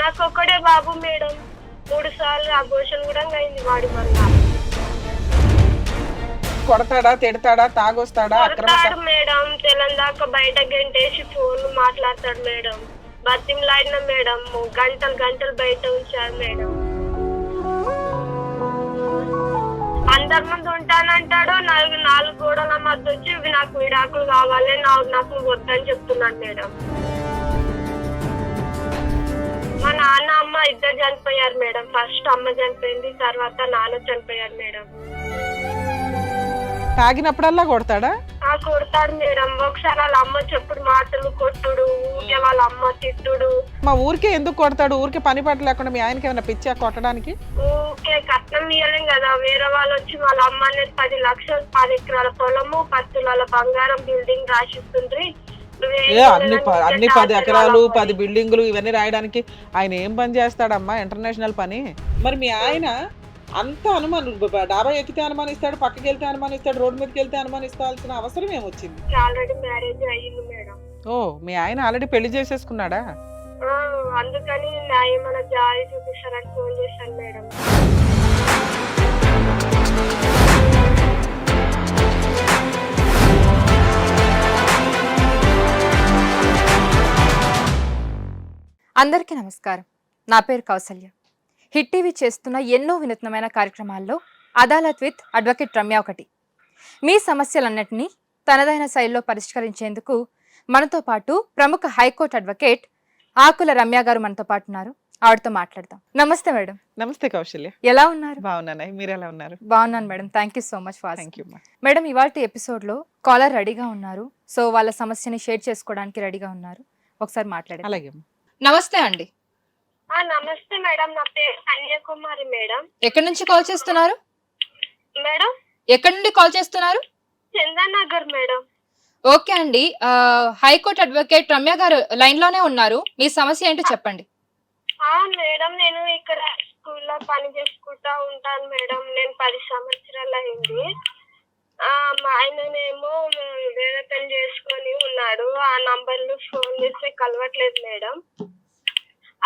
నాకు ఒక్కడే బాబు మేడం. మూడు సార్లు అబోషన్ కూడా అయింది వాడి వల్ల. కొడతాడా తిడతాడా తాగొస్తాడా అక్రమ కొడతాడు మేడం. తెలంగాణ బయట గంటేసి ఫోన్ మాట్లాడతాడు మేడం. బతిమలాడిన మేడం. గంటలు గంటలు బయట ఉంచారు మేడం. అందరి ముందు ఉంటానంటాడు. నాలుగు నాలుగు గోడల మధ్య వచ్చి ఇవి నాకు విడాకులు కావాలి. నాకు నాకు వద్దని చెప్తున్నాడు మేడం. మా నాన్న అమ్మ ఇద్దరు చనిపోయారు మేడం. ఫస్ట్ అమ్మ చనిపోయింది తర్వాత నాన్న చనిపోయారు మేడం. తాగినప్పుడల్లా కొడతాడా? ఆ కొడతాడు మేడం. ఒకసారి వాళ్ళ అమ్మ చెప్పుడు మాటలు కొట్టుడు ఊరికే వాళ్ళ అమ్మ తిట్టుడు. మా ఊరికే ఎందుకు కొడతాడు? ఊరికే పని పట్ల లేకుండా మీ ఆయనకి ఏమైనా పిచ్చా కొట్టడానికి? ఊరికే కట్నం ఇయ్యలేం కదా. వేరే వాళ్ళు వచ్చి వాళ్ళ అమ్మ అనేది పది లక్షలు పది ఎకరాల పొలము పది తులాల బంగారం బిల్డింగ్ రాసిస్తుంది ఏ అన్ని అన్ని పది ఎకరాలు పది బిల్డింగులు ఇవన్నీ రాయడానికి ఆయన ఏం పని చేస్తాడమ్మా? ఇంటర్నేషనల్ పని. మరి మీ ఆయన అంత అనుమానం డాబా ఎక్కితే అనుమానిస్తాడు పక్కకి వెళ్తే అనుమానిస్తాడు రోడ్డు మీదకి వెళ్తే అనుమానిస్తాల్సిన అవసరం ఏమొచ్చింది? ఆల్రెడీ మ్యారేజ్ అయ్యింది మేడం. ఓ మీ ఆయన ఆల్రెడీ పెళ్ళి చేసేసుకున్నాడా? అందుకని నా ఏమైనా జాలి చూపిస్తారని ఫోన్ చేశాను మేడం. అందరికీ నమస్కారం. నా పేరు కౌసల్య. హిట్ టీవీ చేస్తున్న ఎన్నో వినూత్నమైన కార్యక్రమాల్లో అదాలత్ విత్ అడ్వకేట్ రమ్య ఒకటి. మీ సమస్యలన్నిటినీ తనదైన శైలిలో పరిష్కరించేందుకు మనతో పాటు ప్రముఖ హైకోర్టు అడ్వకేట్ ఆకుల రమ్య గారు మనతో పాటు ఉన్నారు. ఆవిడతో మాట్లాడదాం. నమస్తే మేడం. నమస్తే కౌశల్య ఎలా ఉన్నారు? బాగున్నాను? మీరు ఎలా ఉన్నారు? బాగున్నాను madam. Thank you so much for thank you madam ఇవాళ ఎపిసోడ్లో కాలర్ రెడీగా ఉన్నారు. సో వాళ్ళ సమస్యని షేర్ చేసుకోవడానికి రెడీగా ఉన్నారు. ఒకసారి మాట్లాడండి. అలాగే. నమస్తే అండి. నమస్తే మేడం. నా పేరు కన్యాకుమారి మేడం. ఎక్కడి నుంచి కాల్ చేస్తున్నారు? మేడం? ఎక్కడి నుండి కాల్ చేస్తున్నారు? చందానగర్ మేడం. ఓకే అండి. High court advocate Ramya garu లైన్లోనే ఉన్నారు. మీ సమస్య ఏంటో చెప్పండి. మేడం నేను ఇక్కడ స్కూల్లో పని చేసుకుంటా ఉంటాను మేడం. నేను పది సంవత్సరాలు అయింది. ఆయననేమో వేరే పని చేసుకొని ఉన్నాడు. ఆ నంబర్లు ఫోన్ చేస్తే కలవట్లేదు మేడం.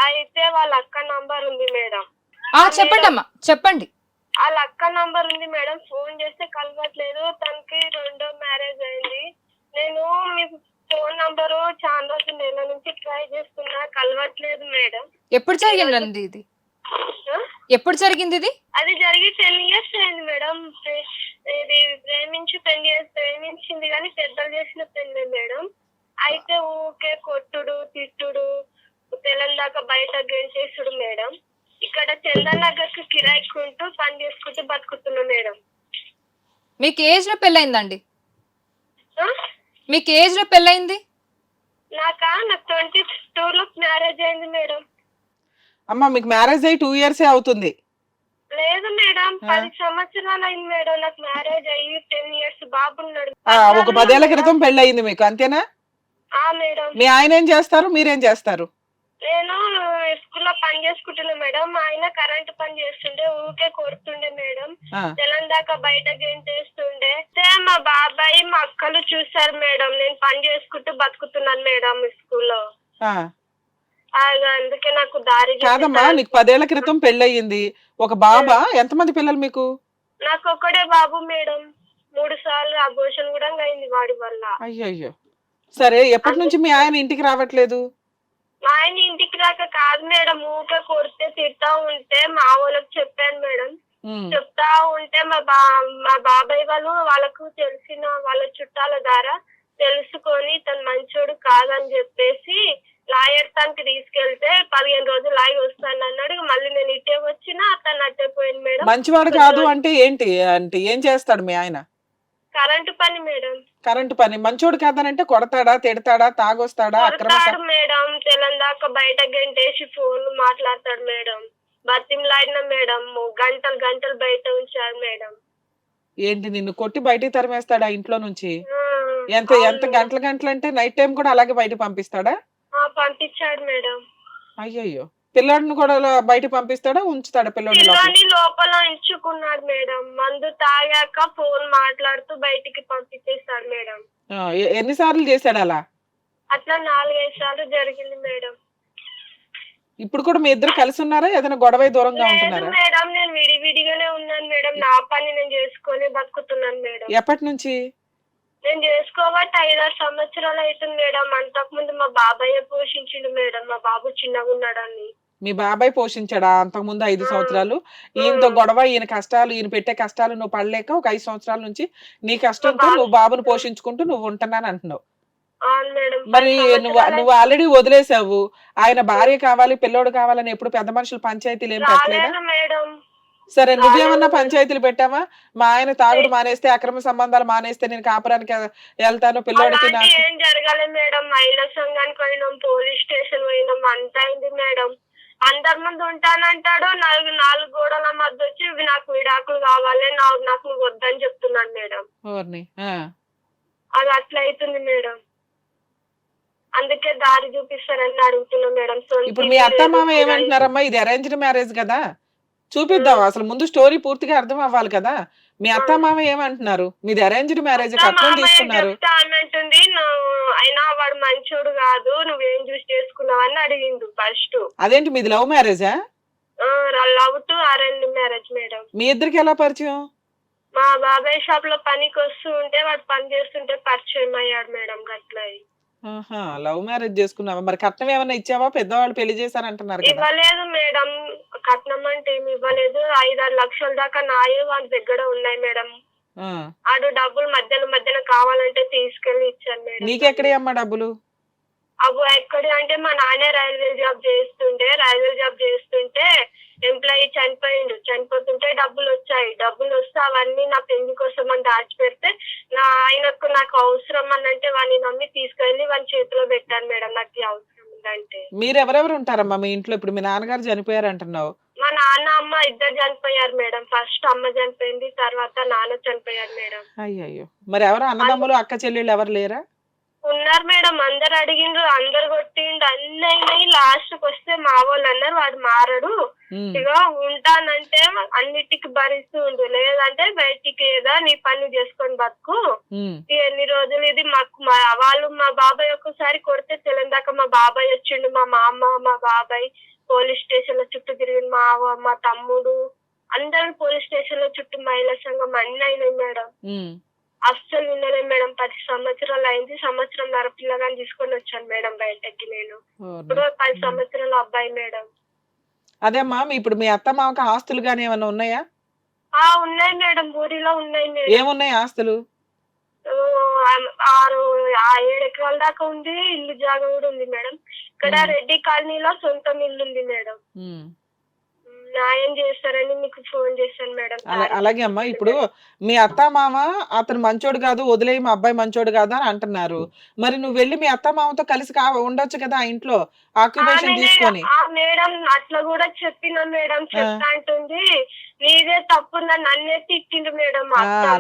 అయితే వాళ్ళ అక్క నంబర్ ఉంది మేడం. చెప్పండి అమ్మా చెప్పండి. వాళ్ళ అక్క నంబర్ ఉంది మేడం. ఫోన్ చేస్తే కలవట్లేదు. తనకి రెండో మ్యారేజ్ అయింది. నేను మీ ఫోన్ నంబరు చాలా రోజులు నెల నుంచి ట్రై చేస్తున్నా. కలవట్లేదు మేడం. ఎప్పుడు జరిగిందండి ఇది? ఎప్పుడు జరిగింది ఇది? అది జరిగి టెన్ ఇయర్స్ అయింది మేడం. ఇది ప్రేమించి పెళ్ళి ప్రేమించింది కానీ పెద్దలు చేసిన పెళ్ళి మేడం. అయితే ఊకే కొట్టుడు తిట్టుడు తెలంగాణ బయట గెంచేసుడు మేడం. ఇక్కడ చందనగర్కి కిరాయికుంటూ పని చేసుకుంటూ బతుకుతున్నా మేడం. మీకు ఏజ్లో పెళ్ళయిందండి? ఆ? మీకు ఏజ్లో పెళ్ళయింది? నాకా? నాకు ట్వంటీ టూ లో మ్యారేజ్ అయింది మేడం. అమ్మా మీకు మ్యారేజ్ అయ్యి టూ ఇయర్సే అవుతుంది. లేదు మేడం పది సంవత్సరాలు అయింది మేడం నాకు మ్యారేజ్ అయ్యి టెన్ ఇయర్స్ బాబు ఒక పదేళ్ళ క్రితం పెళ్ళి అయింది మీకు అంతేనా? ఆ మేడం. మీ ఆయన ఏం చేస్తారు? మీరేం చేస్తారు? నేను స్కూల్లో పని చేసుకుంటున్నా మేడం. ఆయన కరెంట్ పని చేస్తుండే ఊకే కొడుతుండే మేడం. తెలంగాణ బయట గెంటేస్తుండే మా బాబాయ్ మా అక్కలు చూసారు మేడం. నేను పని చేసుకుంటూ బతుకుతున్నాను మేడం స్కూల్లో. అందుకే నాకు దారి కాదమ్మా. నీకు పదేళ్ళ క్రితం పెళ్ళి అయ్యింది ఒక బాబా ఎంతమంది పిల్లలు మీకు? నాకు ఒక్కడే బాబు మేడం. మూడు సార్లు అబోషన్ కూడా అయింది వాడి వల్ల. అయ్యయ్యో. సరే ఎప్పటి నుంచి మీ ఆయన ఇంటికి రావట్లేదు? మా ఆయన ఇంటికి రాక కాదు మేడం ఊకే కొడితే తిడతా ఉంటే మా వాళ్ళకి చెప్పాను మేడం. చెప్తా ఉంటే మా బా మా బాబాయ్ వాళ్ళు వాళ్ళకు తెలిసిన వాళ్ళ చుట్టాల ద్వారా తెలుసుకొని తను మంచోడు కాదని చెప్పేసి లాయర్ తనకి తీసుకెళ్తే పదిహేను రోజులు ఆగి వస్తాను అన్నాడు. మళ్ళీ నేను ఇటే వచ్చినా అతను అట్టే పోయింది మేడం. మంచివాడు కాదు అంటే ఏంటి? అంటే ఏం చేస్తాడు మీ ఆయన? కరెంటు పని మేడం. కరెంటు పని. మంచోడు కాదనంటే కొడతాడా తిడతాడా తాగొస్తాడా అక్రమ కొడతాడు మేడం. తెలంగాణ బయట గంటేసి ఫోన్ మాట్లాడతాడు మేడం. బతిమలాడిన మేడం. గంటలు గంటలు బయట ఉంచారు మేడం. ఏంటి నిన్ను కొట్టి బయటికి తరిమేస్తాడా ఇంట్లో నుంచి? ఎంత ఎంత. గంటల గంటలు అంటే నైట్ టైం కూడా అలాగే బయట పంపిస్తాడా? పంపించాడు మేడం. అయ్యయ్యో. పిల్లాడిని కూడా బయట పంపిస్తాడా? ఉంచుతాడా పిల్లోడి లోపల? పిల్లని లోపల ఉంచుకున్నాడు మేడం. మందు తాగాక ఫోన్ మాట్లాడుతూ బయటికి పంపించేస్తాడు మేడం. ఎన్నిసార్లు చేశాడు అలా? అట్లా నాలుగైదు సార్లు జరిగింది మేడం. ఇప్పుడు కూడా మీ ఇద్దరు కలిసి ఉన్నారా? ఏదైనా గొడవ దూరంగా ఉంటున్నారా? మేడం నేను విడివిడిగానే ఉన్నాను మేడం. నా పని నేను చేసుకొని బతుకుతున్నాను మేడం. ఎప్పటి నుంచి? నేను చేసుకోబట్టి ఐదారు సంవత్సరాలు అవుతుంది మేడం. అంతకుముందు మా బాబాయ్ పోషించిండు మేడం. మా బాబు చిన్నగా ఉన్నాడని. మీ బాబాయ్ పోషించాడా? అంతకుముందు ఐదు సంవత్సరాలు. ఈయనతో గొడవ ఈయన కష్టాలు ఈయన పెట్టే కష్టాలు నువ్వు పడలేక ఒక ఐదు సంవత్సరాల నుంచి నీ కష్టంతో నువ్వు బాబును పోషించుకుంటూ నువ్వు ఉంటున్నాను అంటున్నావు. మరి నువ్వు నువ్వు ఆల్రెడీ వదిలేసావు. ఆయన భార్య కావాలి పిల్లోడు కావాలని ఎప్పుడు పెద్ద మనుషులు పంచాయతీలు ఏం పెట్టలేదా? సరే నువ్వేమన్నా పంచాయతీలు పెట్టావా? మా ఆయన తాగుడు మానేస్తే అక్రమ సంబంధాలు మానేస్తే నేను కాపురానికి వెళ్తాను పిల్లోడికి నాకు ఏం జరగాలి మేడం. మహిళా సంఘానికి పోయినాం పోలీస్ స్టేషన్ పోయినాం అంత అయింది మేడం. అందరి ముందు ఉంటానంటాడు నాలుగు నాలుగు గోడల మధ్య వచ్చి "ఇవి నాకు విడాకులు కావాలి నా- నాకు నువ్వు వద్దని చెప్తున్నాను మేడం. అది అట్లా అవుతుంది మేడం. అందుకే దారి చూపిస్తారని అడుగుతున్నా మేడం. సొంత ఇప్పుడు మీ అత్త మామ ఏమంటున్నారమ్మా? ఇది అరేంజ్డ్ మ్యారేజ్ కదా. చూపిద్దాం. అసలు ముందు స్టోరీ పూర్తిగా అర్థం అవ్వాలి కదా. మీ అత్త మామ. ఏమంటున్నారు? మీది అరేంజ్డ్ మ్యారేజ్ మామయ్య తీసుకున్నారు. అన్నట్టుంది అయినా వాడు మంచోడు కాదు నువ్వేం చూసి చేసుకున్నావు అని అడిగిండు ఫస్ట్ అదేంటి మీది లవ్ మ్యారేజా? Love to arrange marriage madam. మీ ఇద్దరికి ఎలా పరిచయం? మా బాబాయ్ షాప్లో పనికి వస్తూ ఉంటే వాడు పని చేస్తుంటే పరిచయం అయ్యాడు మేడం గట్ల ఆహా లవ్ మ్యారేజ్ చేసుకున్నావా? మరి కట్నం ఏమన్నా ఇచ్చావా? పెద్దవాళ్ళు పెళ్ళి చేశారంటున్నారు కదా. ఇవ్వలేదు మేడం. కట్నం అంటే ఏమి ఇవ్వలేదు. ఐదారు లక్షల దాకా నాయే వాడి దగ్గర ఉన్నాయి మేడం. ఆ. ఆడు డబ్బులు మధ్యలో మధ్యలో కావాలంటే తీసుకెళ్ళి ఇచ్చాను మేడం. నీకెక్కడే అమ్మా డబ్బులు? అవి ఎక్కడి అంటే మా నాన్న రైల్వే జాబ్ చేస్తుంటే రైల్వే జాబ్ చేస్తుంటే ఎంప్లాయీ చనిపోయిండు. చనిపోతుంటే డబ్బులు వచ్చాయి. డబ్బులు వస్తే అవన్నీ నా పెళ్ళి కోసం అని దాచిపెడితే నా ఆయనకు నాకు అవసరం అని అంటే వాడిని నమ్మి తీసుకెళ్ళి వాని చేతిలో పెట్టాను మేడం. నాకు అవసరం ఉందంటే. మీరు ఎవరెవరు ఉంటారమ్మా మీ ఇంట్లో? ఇప్పుడు మీ నాన్నగారు చనిపోయారు అంటున్నావు మా నాన్న అమ్మ ఇద్దరు చనిపోయారు మేడం. ఫస్ట్ అమ్మ చనిపోయింది తర్వాత నాన్న చనిపోయారు మేడం. అయ్యయ్యో. మరి ఎవరు అన్నదమ్ములు అక్క చెల్లెళ్ళు ఎవరు లేరా? ఉన్నారు మేడం. అందరు అడిగిండ్రు అందరు కొట్టిండు అన్ని అయినాయి లాస్ట్కి వస్తే మా వాళ్ళు అన్నారు వాడు మారడు. ఇక ఉంటానంటే అన్నిటికి భరిస్తూ ఉండు లేదంటే బయటికి ఏదో నీ పని చేసుకొని బతుకు. ఎన్ని రోజులు ఇది మాకు మా వాళ్ళు మా బాబాయ్ ఒక్కసారి కొడితే తెలంగాక మా బాబాయ్ వచ్చిండు మా మామ మా బాబాయ్ పోలీస్ స్టేషన్లో చుట్టూ తిరిగి మా మా తమ్ముడు. అందరూ పోలీస్ స్టేషన్లో చుట్టూ మహిళా సంఘం అన్ని అయినాయి మేడం. అస్సలు వినలేదు మేడం. పది సంవత్సరాలు అయింది. సంవత్సరం నర పిల్లగాని తీసుకొని వచ్చాను మేడం బయటకి నేను. ఇప్పుడు పది సంవత్సరాల అబ్బాయి మేడం. అదేమ్మా ఇప్పుడు మీ అత్త మామకి ఆస్తులు గానీ ఏమైనా ఉన్నాయా? ఆ ఉన్నాయి మేడం. ఊరిలో ఉన్నాయి మేడం. ఏమున్నాయి ఆస్తులు? ఆరు ఆ ఏడు ఎకరాల దాకా ఉంది. ఇల్లు జాగా కూడా ఉంది మేడం. ఇక్కడ. రెడ్డి కాలనీలో సొంతం ఇల్లు ఉంది మేడం. న్యాయం చేస్తారని మీకు ఫోన్ చేశాను మేడం. అలా అలాగే అమ్మా ఇప్పుడు మీ అత్త మామ అతను మంచోడు కాదు వదిలేయి మా అబ్బాయి మంచోడు కాదు అని అంటున్నారు. మరి నువ్వు వెళ్ళి మీ అత్త మామతో కలిసి కా ఉండొచ్చు కదా ఆ ఇంట్లో. ఆక్యుపేషన్ తీసుకొని. మేడం అట్లా కూడా చెప్పిన మేడం చెప్తా అంటుంది. నీదే తప్పు నన్నే తిట్టిండు మేడం.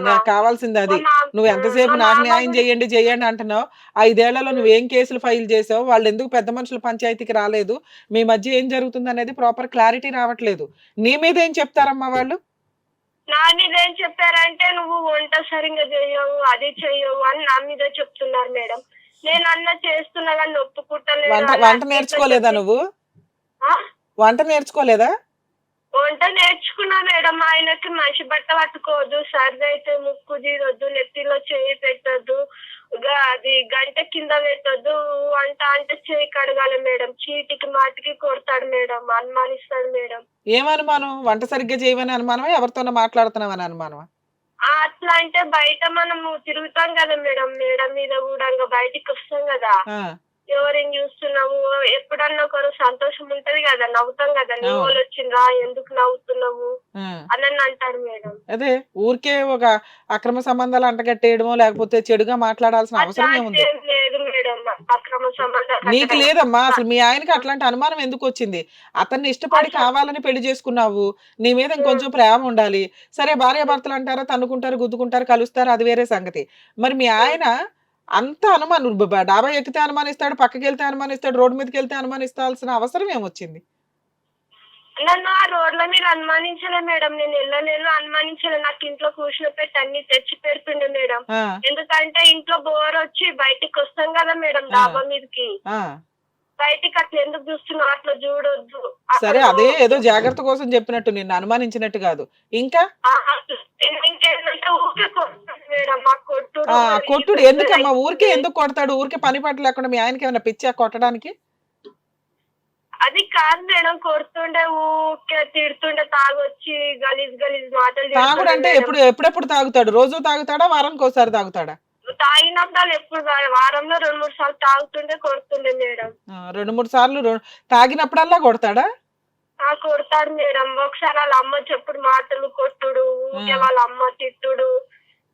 నాకు కావాల్సింది అది. నువ్వు ఎంతసేపు నాకు న్యాయం చేయండి చేయండి అంటున్నావు. ఐదేళ్ళలో నువ్వేం కేసులు ఫైల్ చేసావు? వాళ్ళు ఎందుకు పెద్ద మనుషుల పంచాయతీకి రాలేదు? మీ మధ్య ఏం జరుగుతుంది అనేది ప్రాపర్ క్లారిటీ రావట్లేదు. నీ మీద ఏం చెప్తారమ్మా వాళ్ళు? నా మీద ఏం చెప్పారంటే నువ్వు వంట సరిగ్గా చేయవు అది చెయ్యవు అని నా మీద చెప్తున్నారు మేడం. నేను అన్న చేస్తున్నా కానీ ఒప్పుకుంటలేదు వంట వంట నేర్చుకోలేదా నువ్వు? ఆ? వంట నేర్చుకోలేదా? వంట నేర్చుకున్నా మేడం. ఆయనకి మనిషి బట్ట పట్టుకోవద్దు. సర్ది అయితే ముక్కు తీరొద్దు. నెత్తిలో చేయి పెట్టొద్దు. అది గంట కింద పెట్టొద్దు. వంట అంటే చేయి కడగాలి మేడం. చీటికి మాటికి కొడతాడు మేడం. అనుమానిస్తాడు మేడం. ఏం అనుమానం వంట సరిగ్గా చేయమని అనుమానమా? ఎవరితోనో మాట్లాడుతున్నావని అనుమానమా? అట్లా అంటే బయట మనము తిరుగుతాం కదా మేడం. మేడం మీద కూడా ఇంకా బయటికి వస్తాం కదా. ఎవరేం చూస్తున్నావు? ఎప్పుడన్నా ఒకరు సంతోషం ఉంటది కదా. నవ్వుతాం కదా. నీ. వాళ్ళు వచ్చిండ్రా? ఎందుకు నవ్వుతున్నావు. అని అంటారు మేడం. అదే ఊరికే ఒక అక్రమ సంబంధాలు అంటగట్టేయడమో లేకపోతే చెడుగా మాట్లాడాల్సిన అవసరం ఏముంది లేదు సంబంధాలు నీకు లేదమ్మా అసలు మీ ఆయనకి అట్లాంటి అనుమానం ఎందుకు వచ్చింది? అతన్ని ఇష్టపడి కావాలని పెళ్ళి చేసుకున్నావు. నీ మీద ఇంకొంచెం ప్రేమ ఉండాలి. సరే భార్య భర్తలు అంటారా తన్నుకుంటారు గుద్దుకుంటారు కలుస్తారు అది వేరే సంగతి. మరి మీ ఆయన అంత అనుమానం డాబా ఎక్కితే అనుమానిస్తాడు పక్కకి వెళ్తే అనుమానిస్తాడు రోడ్డు మీదకి వెళ్తే అనుమానిస్తాల్సిన అవసరం ఏమొచ్చింది? నన్ను ఆ రోడ్ల మీద అనుమానించలే మేడం. నేను వెళ్ళలేను అనుమానించలే. నాకు ఇంట్లో కూర్చుని పెట్టి అన్ని తెచ్చి పెడుతుండే మేడం. ఎందుకంటే ఇంట్లో బోర్ వచ్చి బయటికి వస్తాం కదా మేడం. డాబా మీదకి. బయటికి అట్లా ఎందుకు చూస్తున్నావు? అట్లా చూడొద్దు. సరే అదే ఏదో జాగ్రత్త కోసం చెప్పినట్టు నిన్ను అనుమానించినట్టు కాదు. ఇంకా? కొట్టుడు ఎందుకమ్మా? ఊరికే. ఎందుకు కొడతాడు? ఊరికే పని పాట లేకుండా మీ ఆయనకి ఏమైనా పిచ్చా కొట్టడానికి? అది కాదు మేడం కొడుతుండే ఊరికే తిడుతుండే తాగొచ్చి గలీజ్ గలీజ్ మాటలు తాగుడు అంటే. ఎప్పుడు ఎప్పుడెప్పుడు తాగుతాడు? రోజు తాగుతాడా? వారానికి ఒకసారి తాగుతాడా? తాగినప్పుడు ఎప్పుడు. వారంలో రెండు మూడు సార్లు తాగుతుండే కొడుతుండే మేడం. ఆ, రెండు మూడు సార్లు రొ- తాగినప్పుడల్లా కొడతాడా? ఆ కొడతాడు మేడం. ఒకసారి వాళ్ళ అమ్మ చెప్పుడు మాటలు కొట్టుడు ఊకే ఆ. వాళ్ళ అమ్మ తిట్టుడు.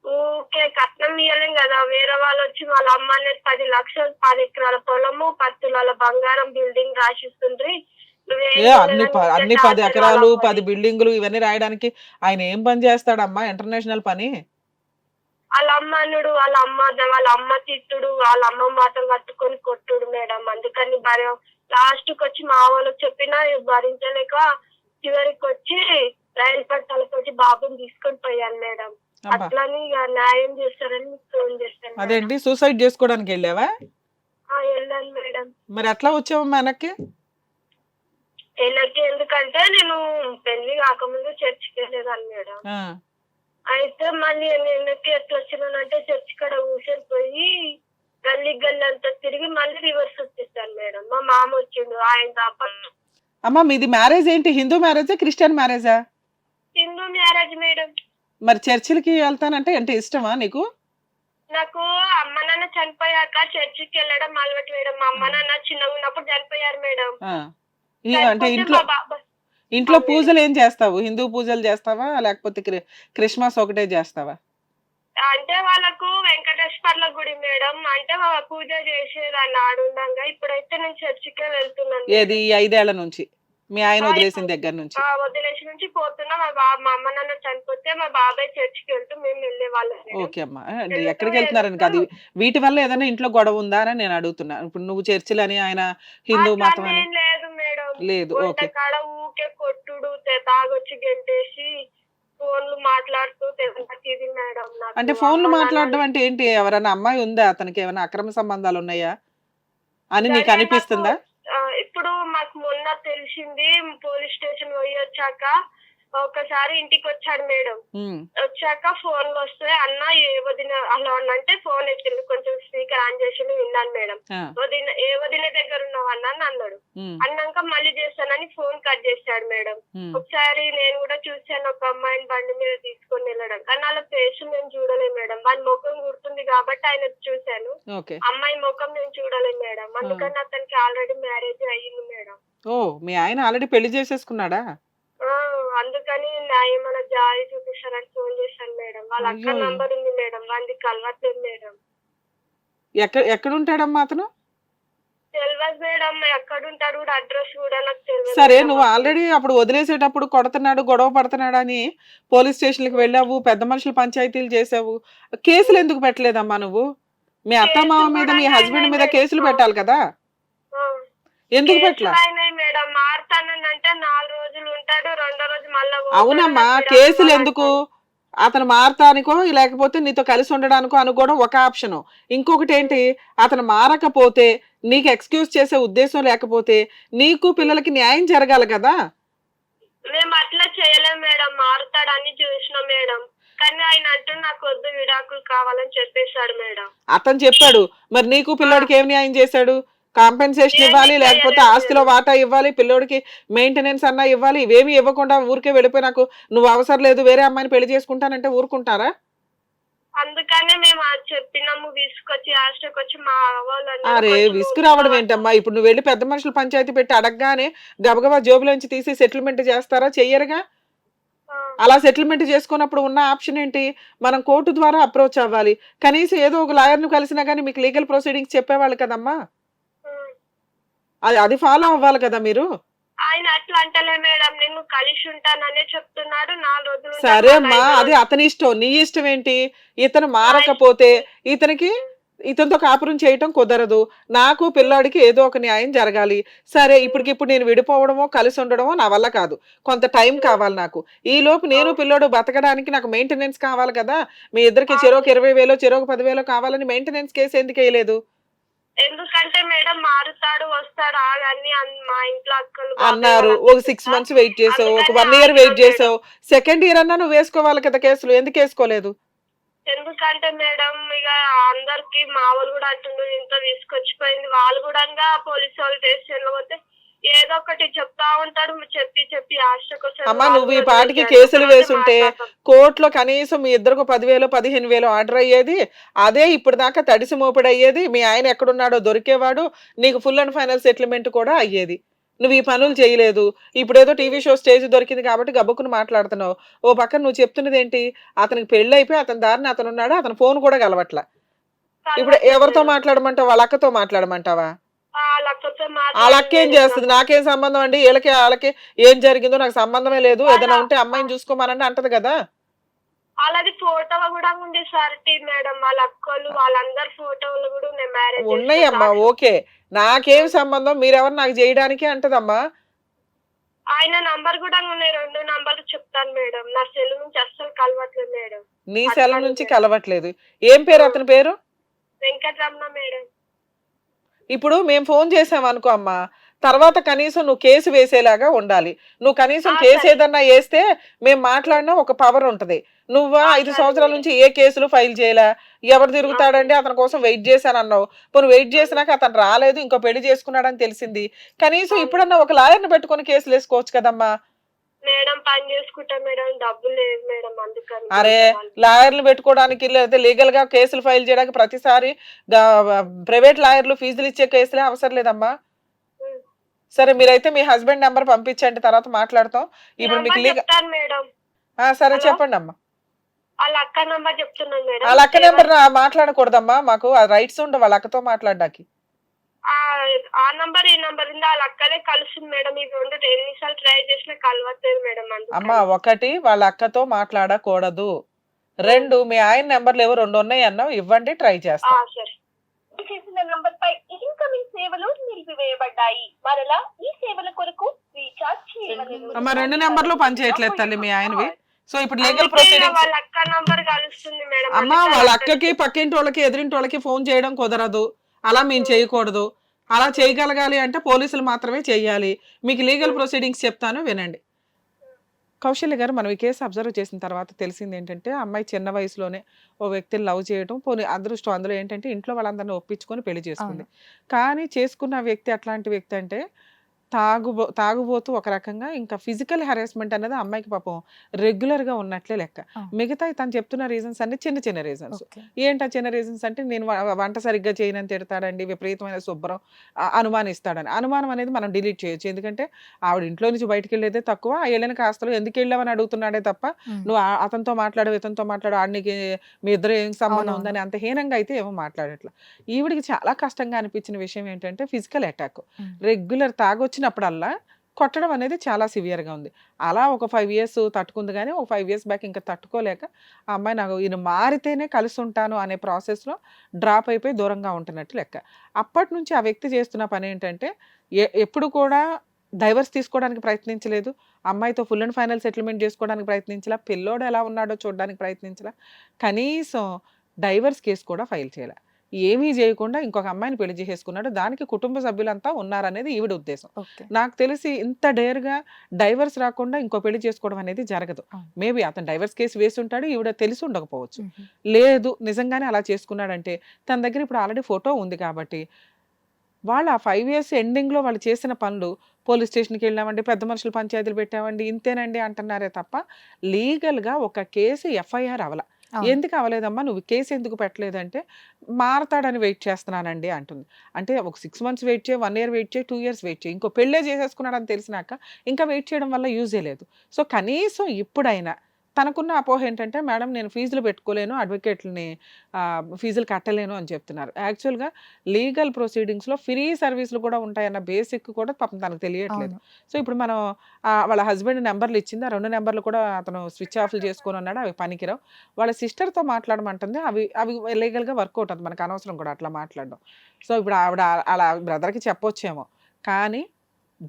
ఊకే కట్నం ఇయ్యలేం కదా. వేరే వాళ్ళు వచ్చి వాళ్ళ అమ్మ అనేది పది లక్షలు పది ఎకరాల పొలము పది తులాల బంగారం బిల్డింగ్ రాసిస్తుండ్రి. ఏ అన్ని అన్ని పది ఎకరాలు పది. బిల్డింగులు ఇవన్నీ రాయడానికి ఆయన ఏం పని చేస్తాడమ్మా? ఇంటర్నేషనల్ పని? వాళ్ళ అమ్మ అనుడు వాళ్ళ అమ్మ వాళ్ళ అమ్మ తిట్టుడు వాళ్ళ అమ్మ మాటలు పట్టుకొని కొట్టుడు మేడం. అందుకని భయ. లాస్ట్కి వచ్చి మా వాళ్ళకి చెప్పినా భరించలేక చివరికి వచ్చి రైలు పట్టాలకు వచ్చి బాబుని తీసుకొని పోయాను మేడం. అట్లని ఇక న్యాయం చేస్తారని ఫోన్ చేస్తాను. అదేంటి? సూసైడ్ చేసుకోవడానికి వెళ్ళావా? ఆ, వెళ్ళాను మేడం. మరి ఎట్లా వచ్చావమ్మా వెనక్కి? వెళ్ళకి ఎందుకంటే నేను పెళ్ళి కాకముందు చర్చికి వెళ్ళేదాన్ని మేడం. ఆ, అయితే మళ్ళీ వెనక్కి ఎట్లా వచ్చినానంటే చర్చి కాడ కూర్చొని పోయి గల్లీ గల్లీ అంతా తిరిగి మళ్ళీ రివర్స్ వచ్చేసాను మేడం. మా మామ వచ్చిండు ఆయన తప్ప అమ్మా మీది మ్యారేజ్ ఏంటి? హిందూ మ్యారేజా క్రిస్టియన్ మ్యారేజా హిందూ మ్యారేజ్ మేడం. మరి చర్చిలకి వెళ్తానంటే అంటే ఇష్టమా నీకు? నాకు అమ్మ నాన్న చనిపోయాక చర్చికి వెళ్ళడం అలవాటు మేడం. మా అమ్మ నాన్న చిన్నగా ఉన్నప్పుడు చనిపోయారు మేడం. అంటే ఇంట్లో ఇంట్లో. పూజలు ఏం చేస్తావు? హిందూ పూజలు చేస్తావా? లేకపోతే క్రి- క్రిస్మస్ ఒకటే చేస్తావా? అంటే వాళ్ళకు వెంకటేశ్వర్ల గుడి మేడం. అంటే పూజ చేసేదాన్ని ఆడుండగా. ఇప్పుడైతే నేను చర్చికే వెళ్తున్నాను ఏది? ఐదేళ్ళ నుంచి. మీ ఆయన వదిలేసిన దగ్గర నుంచి. ఆ, వదిలేసి నుంచి పోతున్నా. మా బాబా మా అమ్మ నాన్న చనిపోతే మా బాబాయ్ చర్చికి వెళ్తూ మేము వెళ్ళే వాళ్ళం. ఓకే అమ్మా. అంటే ఎక్కడికి వెళ్తున్నారని కాదు. వీటి వల్ల ఏదైనా ఇంట్లో గొడవ ఉందా అని నేను అడుగుతున్నా. ఇప్పుడు నువ్వు చర్చిలని ఆయన హిందూ మతం అని ఏం లేదు మేడం. లేదు ఓకే. కాడ ఊకే కొట్టుడు తె- తాగొచ్చి గెంటేసి ఫోన్లు మాట్లాడుతూ మేడం నాకు అంటే ఫోన్లు అమ్మ మాట్లాడడం అంటే ఏంటి? ఎవరైనా అమ్మాయి ఉందా? అతనికి ఏమైనా అక్రమ సంబంధాలు ఉన్నాయా? అని నీకు సరే, అనిపిస్తుందా? నాకు, ఇప్పుడు మాకు మొన్న తెలిసింది పోలీస్ స్టేషన్ పోయి వచ్చాక ఒకసారి ఇంటికి వచ్చాడు మేడం వచ్చాక ఫోన్లో వస్తే అన్న ఏ వదిన అలా అంటే ఫోన్ ఎత్తిండు కొంచెం స్పీకర్ ఆన్ చేసి విన్నాను మేడం. వదిన ఏ వదిన దగ్గర ఉన్నావు అన్న? అని అన్నాడు. అన్నాక మళ్ళీ చేస్తానని ఫోన్ కట్ చేశాడు మేడం. ఒకసారి నేను కూడా చూశాను ఒక అమ్మాయిని బండి మీద తీసుకొని వెళ్ళడం. కానీ వాళ్ళ ఫేస్ నేను చూడలేదు మేడం. వాడి ముఖం గుర్తుంది కాబట్టి ఆయన చూశాను. అమ్మాయి ముఖం నేను చూడలేదు మేడం. అందుకని అతనికి ఆల్రెడీ మ్యారేజ్ అయ్యింది మేడం. ఓ మీ ఆయన ఆల్రెడీ పెళ్ళి చేసేసుకున్నాడా? అందుకని నా ఏమైనా జారి చూపిస్తారని ఫోన్ చేశాను మేడం వాళ్ళ అక్క అయ్యో. నంబర్ ఉంది మేడం వాళ్ళది కలవట్లేదు మేడం ఎక్కడ ఎక్కడ ఉంటాడమ్మా అతను తెలియదు మేడం ఎక్కడ కూడా అడ్రస్ కూడా నాకు తెలియదు సరే మేడం. నువ్వు ఆల్రెడీ అప్పుడు వదిలేసేటప్పుడు కొడుతున్నాడు గొడవ పడుతున్నాడు అని పోలీస్ స్టేషన్కి వెళ్ళావు పెద్ద మనుషులు పంచాయతీలు చేసావు కేసులు ఎందుకు పెట్టలేదమ్మా నువ్వు మీ అత్త మామ కేసులు మీద మీ హస్బెండ్ మీద కేసులు. పెట్టాలి కదా. ఎందుకు మేడం మారుతానంటే నాలుగు రోజులు ఉంటాడు రెండో రోజు మళ్ళా. అవునమ్మా కేసులు ఎందుకు. అతను మారటానికో లేకపోతే నీతో కలిసి ఉండడానికో అనుకోవడం ఒక ఆప్షన్. ఇంకొకటి ఏంటి? అతను మారకపోతే నీకు ఎక్స్క్యూజ్ చేసే ఉద్దేశం లేకపోతే నీకు పిల్లలకి న్యాయం జరగాలి కదా? మేము అట్లా చేయలేం మేడం మారుతాడని చూసినాం మేడం. కానీ ఆయన అంటూ నాకు వద్దు విడాకులు కావాలని చెప్పేశాడు మేడం. అతను చెప్పాడు మరి నీకు పిల్లోడికి ఏం న్యాయం చేశాడు? కాంపెన్సేషన్ ఇవ్వాలి లేకపోతే. ఆస్తిలో వాటా ఇవ్వాలి పిల్లోడికి మెయింటెనెన్స్ అన్నా ఇవ్వాలి ఇవేమి ఇవ్వకుండా ఊరికే వెళ్ళిపోయి నాకు నువ్వు అవసరం లేదు వేరే అమ్మాయిని పెళ్ళి చేసుకుంటానంటే ఊరుకుంటారా? అందుకనే మేము అది చెప్పినాము తీసుకొచ్చి హాస్టల్కి వచ్చి మా వాళ్ళు అరే విసుగు రావడం ఏంటమ్మా ఇప్పుడు నువ్వు వెళ్ళి పెద్ద మనుషులు పంచాయతీ పెట్టి అడగగానే గబగబా జోబులోంచి తీసి సెటిల్మెంట్ చేస్తారా? చెయ్యరుగా? అలా సెటిల్మెంట్ చేసుకున్నప్పుడు ఉన్న ఆప్షన్ ఏంటి? మనం కోర్టు ద్వారా అప్రోచ్ అవ్వాలి. కనీసం ఏదో ఒక లాయర్ను కలిసినా కానీ మీకు లీగల్ ప్రొసీడింగ్స్ చెప్పేవాళ్ళు కదమ్మా? అది అది ఫాలో అవ్వాలి కదా మీరు? ఆయన అట్లా అంటలే మేడం నేను కలిసి ఉంటాననే చెప్తున్నాడు నాలుగు రోజులు సరే అమ్మా అది అతని ఇష్టం. నీ ఇష్టం ఏంటి? ఇతను మారకపోతే ఇతనికి ఇతనితో కాపురం చేయటం కుదరదు. నాకు పిల్లాడికి ఏదో ఒక న్యాయం జరగాలి. సరే ఇప్పటికిప్పుడు నేను విడిపోవడమో కలిసి ఉండడమో నా వల్ల కాదు. కొంత టైం కావాలి నాకు. ఈ లోపు నేను పిల్లోడు బతకడానికి నాకు మెయింటెనెన్స్ కావాలి కదా? మీ ఇద్దరికి చెరోకు ఇరవై వేలో చెరోకు పదివేలో కావాలని మెయింటెనెన్స్ కేసు ఎందుకు వేయలేదు? ఎందుకంటే మేడం మారుతాడు వస్తాడు ఆగని అన్- మా ఇంట్లో అక్కలు అన్నారు. ఒక సిక్స్ మంత్స్ వెయిట్ చేసావు ఒక వన్ ఇయర్ వెయిట్ చేసావు. సెకండ్ ఇయర్ అన్నా నువ్వు వేసుకోవాలి కదా కేసులు ఎందుకు వేసుకోలేదు? ఎందుకంటే మేడం ఇక అందరికి మా వాళ్ళు కూడా అంటుండ్రు ఇంత తీసుకొచ్చిపోయింది. వాళ్ళు కూడా పోలీసు వాళ్ళు స్టేషన్లో పోతే ఏదో ఒకటి చెప్తా ఉంటాడు చెప్పి చెప్పి అమ్మా, నువ్వు ఈ పాటికి కేసులు వేసుంటే కోర్టులో కనీసం మీ ఇద్దరికి పదివేలు పదిహేను వేలు ఆర్డర్ అయ్యేది అదే ఇప్పుడు దాకా తడిసి మోపిడి అయ్యేది మీ ఆయన ఎక్కడున్నాడో దొరికేవాడు నీకు ఫుల్ అండ్ ఫైనల్ సెటిల్మెంట్ కూడా అయ్యేది. నువ్వు ఈ పనులు చేయలేదు. ఇప్పుడేదో టీవీ షో స్టేజ్ దొరికింది కాబట్టి గబుక్కుని మాట్లాడుతున్నావు. ఓ పక్కన నువ్వు చెప్తున్నది ఏంటి అతనికి పెళ్ళి అయిపోయి అతని దారిని అతను ఉన్నాడు అతని ఫోన్ కూడా కలవట్ల. ఇప్పుడు ఎవరితో మాట్లాడమంటావు? వాళ్ళ అక్కతో మాట్లాడమంటావా? ఏం చేస్తుంది? నాకేం సంబంధం అండి? వీళ్ళకి వాళ్ళకి ఏం జరిగిందో నాకు సంబంధమే లేదు. ఏదైనా ఉంటే అమ్మాయిని చూసుకోమనండి అంటది కదా. వాళ్ళది ఫోటో కూడా ఉంది సార్ టీ మేడం. వాళ్ళ అక్కలు వాళ్ళందరి ఫోటోలు కూడా ఉన్నాయి మ్యారేజ్ ఉన్నాయమ్మా ఓకే. నాకేం సంబంధం? మీరెవరు నాకు చేయడానికి అంటదమ్మా. ఆయన నంబర్ కూడా ఉన్నాయి. రెండు నంబర్లు చెప్తాను మేడం. నా సెల్ నుంచి అస్సలు కలవట్లేదు మేడం. నీ సెల నుంచి కలవట్లేదు. ఏం పేరు అతని పేరు? వెంకటరమణ మేడం. ఇప్పుడు మేము ఫోన్ చేసాం అనుకో అమ్మా తర్వాత కనీసం నువ్వు కేసు వేసేలాగా ఉండాలి. నువ్వు కనీసం కేసు. ఏదన్నా వేస్తే మేము మాట్లాడినా ఒక పవర్ ఉంటది. నువ్వు ఐదు సరే. సంవత్సరాల. నుంచి ఏ కేసులు ఫైల్ చేయలే? ఎవరు తిరుగుతాడండి? అతని కోసం వెయిట్ చేశాను అన్నావు పోను వెయిట్ చేసినాక అతను రాలేదు ఇంకో పెళ్ళి చేసుకున్నాడని తెలిసింది. కనీసం. ఇప్పుడన్నా ఒక లాయర్ని పెట్టుకొని కేసులు వేసుకోవచ్చు కదమ్మా. మేడం పని చేసుకుంటా మేడం డబ్బులు లేదు మేడం అందుకని. అరే లాయర్లు పెట్టుకోవడానికి లేదా లీగల్గా కేసులు ఫైల్ చేయడానికి ప్రతిసారి ప్రైవేట్ లాయర్లు ఫీజులు ఇచ్చే కేసులే అవసరం లేదమ్మా. సరే మీరైతే మీ హస్బెండ్ నెంబర్ పంపించండి తర్వాత మాట్లాడతాం. ఇప్పుడు మీకు లీగల్ మేడం. సరే? చెప్పండి అమ్మా వాళ్ళ అక్క నంబర్ చెప్తున్నాను మేడం. వాళ్ళ అక్క నెంబర్ మాట్లాడకూడదమ్మా. మాకు రైట్స్ ఉండవు వాళ్ళ అక్కతో మాట్లాడడానికి. నంబర్ ఈ నంబర్ ఉంది వాళ్ళ అక్కలే కలుస్తుంది మేడం. ఇవి రెండు ఎన్నిసార్లు ట్రై చేసినా కలవట్లేదు మేడం. అమ్మా ఒకటి వాళ్ళ అక్కతో మాట్లాడకూడదు. రెండు మీ ఆయన నెంబర్లు ఏవో రెండు ఉన్నాయి అన్నావు ఇవ్వండి ట్రై ఆ, చేస్తాం సరే చేసిన నంబర్ పై ఇన్కమింగ్ సేవలు నిలిపివేయబడ్డాయి. మరలా ఈ సేవల కొరకు రీఛార్జ్ అమ్మా రెండు నెంబర్లు పనిచేయట్లేదు తల్లి మీ ఆయనవి. సో ఇప్పుడు లీగల్ అందుకే ఇక ప్రొసీడింగ్స్ వాళ్ళ అక్క నంబర్ కలుస్తుంది మేడం. అమ్మా వాళ్ళ అక్కకి పక్కింటి వాళ్ళకి ఎదురింటి వాళ్ళకి ఫోన్ చేయడం కుదరదు. అలా మేము చేయకూడదు. అలా చేయగలగాలి అంటే పోలీసులు మాత్రమే చేయాలి. మీకు లీగల్ ప్రొసీడింగ్స్ చెప్తాను వినండి. కౌశల్య గారు మనం ఈ కేసు అబ్జర్వ్ చేసిన తర్వాత తెలిసింది ఏంటంటే అమ్మాయి చిన్న వయసులోనే ఓ వ్యక్తిని లవ్ చేయడం పోనీ అదృష్టం అందులో ఏంటంటే ఇంట్లో వాళ్ళందరినీ ఒప్పించుకొని పెళ్ళి చేసుకుంది. కానీ చేసుకున్న వ్యక్తి అట్లాంటి వ్యక్తి అంటే తాగుబో తాగుబోతూ ఒక రకంగా ఇంకా ఫిజికల్ హెరాస్మెంట్ అనేది అమ్మాయికి పాపం రెగ్యులర్గా ఉన్నట్లే లెక్క. మిగతా తను చెప్తున్న రీజన్స్ అన్ని చిన్న చిన్న రీజన్స్. ఏంటా చిన్న రీజన్స్ అంటే నేను వంట సరిగ్గా చేయనని తిడతాడండి విపరీతమైన శుభ్రం అనుమానిస్తాడని. అనుమానం అనేది మనం డిలీట్ చేయొచ్చు. ఎందుకంటే ఆవిడ ఇంట్లో నుంచి బయటికి వెళ్ళేదే తక్కువ ఆ వెళ్ళిన కాస్తలో ఎందుకు వెళ్ళావని అడుగుతున్నాడే తప్ప నువ్వు అతనితో మాట్లాడు ఇతనితో మాట్లాడు ఆడికి మీ ఇద్దరు ఏం సంబంధం. ఉందని అంత హీనంగా అయితే ఏమో మాట్లాడట్లా. ఈవిడికి చాలా కష్టంగా అనిపించిన విషయం ఏంటంటే ఫిజికల్ అటాక్. రెగ్యులర్ వచ్చినప్పుడల్లా కొట్టడం అనేది చాలా సివియర్గా ఉంది. అలా ఒక ఫైవ్ ఇయర్స్ తట్టుకుంది కానీ ఒక ఫైవ్ ఇయర్స్ బ్యాక్ ఇంకా తట్టుకోలేక ఆ అమ్మాయి నాకు ఈయన మారితేనే కలిసి ఉంటాను అనే ప్రాసెస్లో డ్రాప్ అయిపోయి దూరంగా ఉంటున్నట్టు లెక్క. అప్పటి నుంచి ఆ వ్యక్తి చేస్తున్న పని ఏంటంటే ఎ- ఎప్పుడు కూడా డైవర్స్ తీసుకోవడానికి ప్రయత్నించలేదు. అమ్మాయితో ఫుల్ అండ్ ఫైనల్ సెటిల్మెంట్ చేసుకోవడానికి ప్రయత్నించలా. పిల్లోడు ఎలా ఉన్నాడో చూడడానికి ప్రయత్నించలా. కనీసం డైవర్స్ కేసు కూడా ఫైల్ చేయలే. ఏమీ చేయకుండా ఇంకొక అమ్మాయిని పెళ్ళి చేసేసుకున్నాడు దానికి కుటుంబ సభ్యులంతా ఉన్నారనేది ఈవిడ ఉద్దేశం నాకు తెలిసి ఇంత డేర్గా డైవర్స్ రాకుండా ఇంకో పెళ్ళి చేసుకోవడం అనేది జరగదు. మేబీ అతను డైవర్స్ కేసు వేసి ఉంటాడు ఈవిడ తెలిసి ఉండకపోవచ్చు. లేదు నిజంగానే అలా చేసుకున్నాడంటే తన దగ్గర ఇప్పుడు ఆల్రెడీ ఫోటో ఉంది కాబట్టి వాళ్ళు ఆ ఫైవ్ ఇయర్స్ ఎండింగ్లో వాళ్ళు చేసిన పనులు పోలీస్ స్టేషన్కి వెళ్ళామండి పెద్ద మనుషులు పంచాయతీలు పెట్టామండి ఇంతేనండి అంటున్నారే తప్ప లీగల్గా ఒక కేసు ఎఫ్ఐఆర్ అవల. ఎందుకు అవ్వలేదమ్మా నువ్వు కేసు ఎందుకు పెట్టలేదంటే మారతాడని వెయిట్ చేస్తున్నానండి అంటుంది. అంటే ఒక సిక్స్ మంత్స్ వెయిట్ చేయి వన్ ఇయర్ వెయిట్ చేయి టూ ఇయర్స్ వెయిట్ చేయి. ఇంకో పెళ్ళే చేసేసుకున్నాడని తెలిసినాక ఇంకా వెయిట్ చేయడం వల్ల యూజే లేదు. సో కనీసం ఇప్పుడైనా తనకున్న అపోహ ఏంటంటే మేడం నేను ఫీజులు పెట్టుకోలేను అడ్వకేట్లని ఫీజులు కట్టలేను అని చెప్తున్నారు. యాక్చువల్గా లీగల్ ప్రొసీడింగ్స్లో ఫ్రీ సర్వీసులు కూడా ఉంటాయన్న బేసిక్ కూడా పాపం తనకు తెలియట్లేదు. సో ఇప్పుడు మనం వాళ్ళ హస్బెండ్ నెంబర్లు ఇచ్చింది ఆ రెండు నెంబర్లు కూడా అతను స్విచ్ ఆఫ్లు చేసుకొని ఉన్నాడు అవి పనికిరావు. వాళ్ళ సిస్టర్తో మాట్లాడమంటుంది అవి అవి లీగల్గా వర్కౌట్ అవుతుంది మనకు అనవసరం కూడా అట్లా మాట్లాడడం. సో ఇప్పుడు ఆవిడ అలా బ్రదర్కి చెప్పొచ్చేమో. కానీ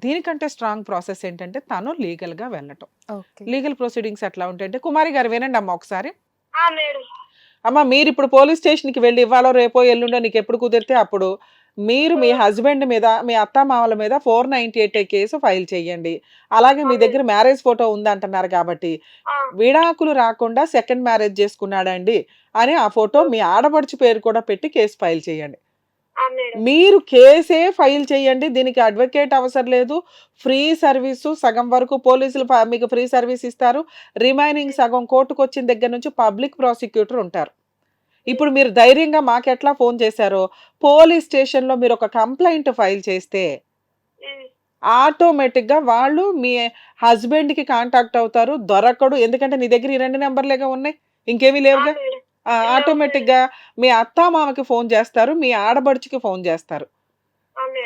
దీనికంటే స్ట్రాంగ్ ప్రాసెస్ ఏంటంటే తను లీగల్గా వెళ్ళటం. ఓకే. లీగల్ ప్రొసీడింగ్స్ ఎట్లా ఉంటాయంటే కుమారి గారు వినండి అమ్మ ఒకసారి. అమ్మ మీరు ఇప్పుడు పోలీస్ స్టేషన్కి వెళ్ళి ఇవ్వాలో రేపో ఎల్లుండో నీకు ఎప్పుడు కుదిరితే అప్పుడు మీరు మీ హస్బెండ్ మీద మీ అత్తామామల మీద four ninety eight case file చేయండి. అలాగే మీ దగ్గర మ్యారేజ్ ఫోటో ఉందంటున్నారు కాబట్టి విడాకులు రాకుండా సెకండ్ మ్యారేజ్ చేసుకున్నాడండి అని ఆ ఫోటో మీ ఆడపడుచు పేరు కూడా పెట్టి కేసు ఫైల్ చేయండి. మీరు కేసే ఫైల్ చేయండి దీనికి అడ్వకేట్ అవసరం లేదు. ఫ్రీ సర్వీసు సగం వరకు పోలీసులు మీకు ఫ్రీ సర్వీస్ ఇస్తారు. రిమైనింగ్ సగం కోర్టుకు వచ్చిన దగ్గర నుంచి పబ్లిక్ ప్రాసిక్యూటర్ ఉంటారు. ఇప్పుడు మీరు ధైర్యంగా మాకెట్లా ఫోన్ చేశారో పోలీస్ స్టేషన్లో మీరు ఒక కంప్లైంట్ ఫైల్ చేస్తే ఆటోమేటిక్గా వాళ్ళు మీ హస్బెండ్కి కాంటాక్ట్ అవుతారు దొరకడు. ఎందుకంటే నీ దగ్గర ఈ రెండు నెంబర్లేగా ఉన్నాయి ఇంకేమీ లేవుగా? ఆటోమేటిక్గా మీ అత్తామామకి ఫోన్ చేస్తారు మీ ఆడబడుచుకి ఫోన్ చేస్తారు.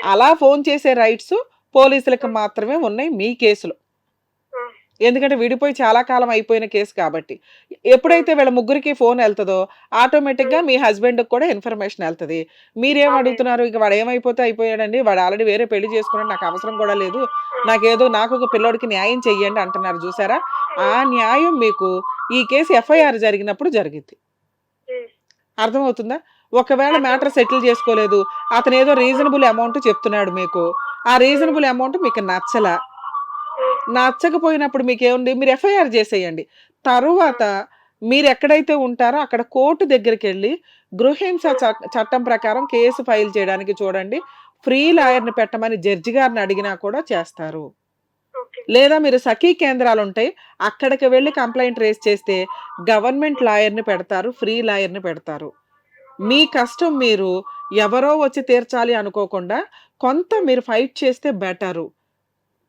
అలా ఫోన్ చేసే రైట్స్ పోలీసులకు మాత్రమే ఉన్నాయి మీ కేసులో. ఎందుకంటే విడిపోయి చాలా కాలం అయిపోయిన కేసు కాబట్టి. ఎప్పుడైతే వీళ్ళ ముగ్గురికి ఫోన్ వెళ్తుందో ఆటోమేటిక్గా మీ హస్బెండ్కి కూడా ఇన్ఫర్మేషన్ వెళ్తుంది. మీరేం. అడుగుతున్నారు? ఇక వాడు ఏమైపోతే అయిపోయాడండి వాడు ఆల్రెడీ వేరే పెళ్ళి చేసుకున్నాడు నాకు అవసరం కూడా లేదు. నాకేదో నాకు ఒక పిల్లోడికి న్యాయం చెయ్యండి అంటున్నారు చూసారా? ఆ. న్యాయం మీకు ఈ కేసు ఎఫ్ఐఆర్ జరిగినప్పుడు జరిగింది అర్థమవుతుందా? ఒకవేళ మ్యాటర్ సెటిల్ చేసుకోలేదు అతను ఏదో రీజనబుల్ అమౌంట్ చెప్తున్నాడు మీకు. ఆ రీజనబుల్ అమౌంట్ మీకు నచ్చలా. నచ్చకపోయినప్పుడు మీకు ఏముంది మీరు ఎఫ్ఐఆర్ చేసేయండి. తరువాత మీరు ఎక్కడైతే ఉంటారో అక్కడ కోర్టు దగ్గరికి వెళ్ళి గృహింస చట్- చట్టం ప్రకారం కేసు ఫైల్ చేయడానికి చూడండి. ఫ్రీ లాయర్ని పెట్టమని జడ్జి గారిని అడిగినా కూడా చేస్తారు. లేదా మీరు సఖీ కేంద్రాలు ఉంటాయి అక్కడికి వెళ్ళి కంప్లైంట్ రేస్ చేస్తే గవర్నమెంట్ లాయర్ని పెడతారు ఫ్రీ లాయర్ని పెడతారు. మీ కష్టం మీరు ఎవరో వచ్చి తీర్చాలి అనుకోకుండా కొంత మీరు ఫైట్ చేస్తే బెటరు.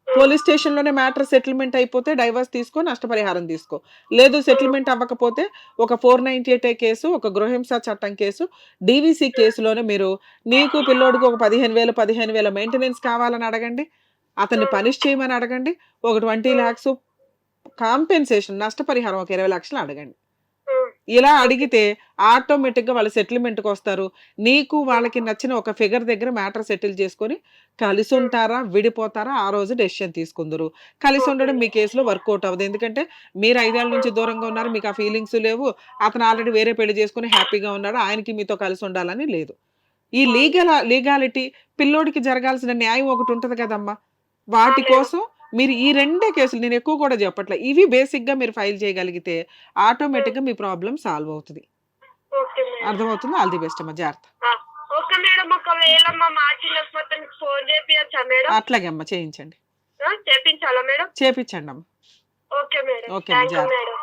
పోలీస్ స్టేషన్లోనే మ్యాటర్ సెటిల్మెంట్ అయిపోతే డైవర్స్ తీసుకో నష్టపరిహారం తీసుకో. లేదు సెటిల్మెంట్ అవ్వకపోతే ఒక ఫోర్ నైన్టీ ఎయిట్ కేసు ఒక గృహింస చట్టం కేసు డీవీసీ కేసులోనే మీరు నీకు పిల్లోడికి ఒక పదిహేను వేలు పదిహేను వేల మెయింటెనెన్స్ కావాలని అడగండి. అతన్ని పనిష్ చేయమని అడగండి. ఒక ట్వంటీ ల్యాక్స్ కాంపెన్సేషన్ నష్టపరిహారం ఒక ఇరవై లక్షలు అడగండి. ఇలా అడిగితే ఆటోమేటిక్గా వాళ్ళు సెటిల్మెంట్కి వస్తారు. నీకు వాళ్ళకి నచ్చిన ఒక ఫిగర్ దగ్గర మ్యాటర్ సెటిల్ చేసుకొని కలిసి ఉంటారా విడిపోతారా ఆ రోజు డెసిషన్ తీసుకుందరు. కలిసి ఉండడం మీ కేసులో వర్కౌట్ అవ్వదు. ఎందుకంటే మీరు ఐదేళ్ళ నుంచి దూరంగా ఉన్నారు మీకు ఆ ఫీలింగ్స్ లేవు. అతను ఆల్రెడీ వేరే పెళ్ళి చేసుకుని హ్యాపీగా ఉన్నాడు. ఆయనకి మీతో కలిసి ఉండాలని లేదు. ఈ లీగల్ లీగాలిటీ పిల్లోడికి జరగాల్సిన న్యాయం ఒకటి ఉంటుంది కదమ్మా. వాటి కోసం మీరు ఈ రెండే కేసులు నేను ఎక్కువ కూడా చెప్పట్లే. ఇవి బేసిక్గా మీరు ఫైల్ చేయగలిగితే ఆటోమేటిక్గా మీ ప్రాబ్లం సాల్వ్ అవుతుంది. అర్థమవుతుంది? ఆల్ ది బెస్ట్ అమ్మా. జాగ్రత్త. అట్లాగే అమ్మా చేయించండి. ఆ, చేపించాలా మేడం? చేపించండి అమ్మా. ఓకే జాగ్రత్త. మేడం.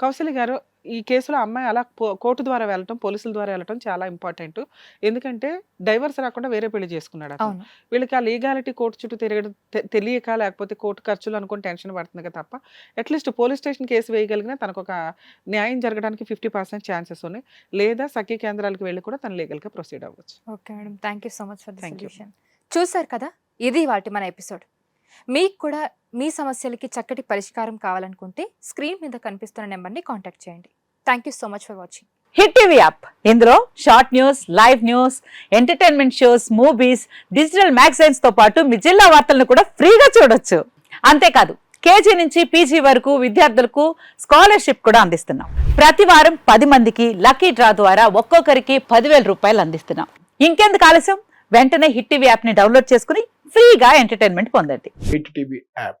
కౌశల్య గారు ఈ కేసులో అమ్మాయి అలా కోర్టు ద్వారా వెళ్ళటం పోలీసుల ద్వారా వెళ్ళటం చాలా ఇంపార్టెంట్. ఎందుకంటే డైవర్స్ రాకుండా వేరే పెళ్ళి చేసుకున్నాడు అతను. వీళ్ళకి ఆ లీగాలిటీ కోర్టు చుట్టూ తిరగడం తెలియక లేకపోతే కోర్టు ఖర్చులు అనుకుని టెన్షన్ పడుతుంది కదా తప్ప at least police station case వేయగలిగినా తనకు ఒక న్యాయం జరగడానికి ఫిఫ్టీ పర్సెంట్ ఛాన్సెస్ ఉన్నాయి. లేదా సఖీ కేంద్రాలకు వెళ్ళి కూడా తను లీగల్గా ప్రొసీడ్ అవ్వచ్చు. Okay madam. Thank you so much for చూసారు కదా? ఇది వాటి మన ఎపిసోడ్. మీకు కూడా మీ సమస్యలకి చక్కటి పరిష్కారం కావాలనుకుంటే స్క్రీన్ మీద కనిపిస్తున్న నెంబర్ని కాంటాక్ట్ చేయండి. Thank you so much for watching hit TV app. ఇందులో short news live news entertainment shows movies digital మ్యాగజైన్స్తో పాటు మీ జిల్లా వార్తలను కూడా ఫ్రీగా చూడొచ్చు. అంతేకాదు కేజీ నుంచి పీజీ వరకు విద్యార్థులకు స్కాలర్షిప్ కూడా అందిస్తున్నాం. ప్రతి వారం పది మందికి లక్కీ డ్రా ద్వారా ఒక్కొక్కరికి పదివేల రూపాయలు అందిస్తున్నాం. ఇంకెందుకు ఆలస్యం? వెంటనే హిట్ టీవీ యాప్ని డౌన్లోడ్ చేసుకుని ఫ్రీగా ఎంటర్టైన్మెంట్ పొందండి. Hit TV app.